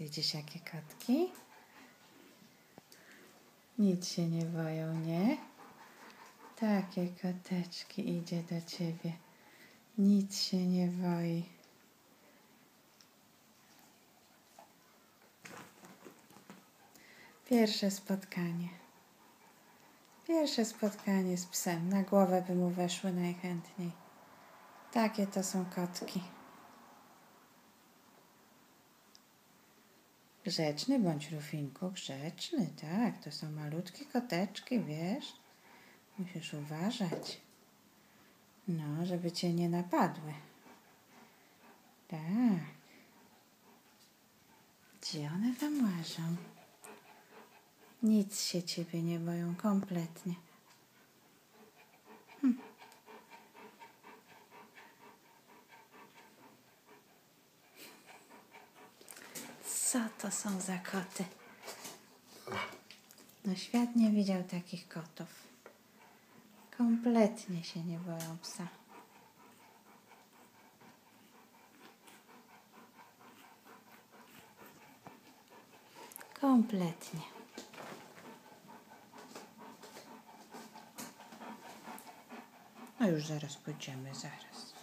Widzisz jakie kotki? Nic się nie boją, nie? Takie koteczki idzie do ciebie. Nic się nie boi. Pierwsze spotkanie. Pierwsze spotkanie z psem. Na głowę by mu weszły najchętniej. Takie to są kotki. Grzeczny bądź Rufinku, grzeczny, tak. To są malutkie koteczki, wiesz? Musisz uważać. No, żeby cię nie napadły. Tak. Gdzie one tam łażą? Nic się ciebie nie boją, kompletnie. Hm. Co to są za koty? No świat nie widział takich kotów. Kompletnie się nie boją psa. Kompletnie. No już zaraz pójdziemy, zaraz.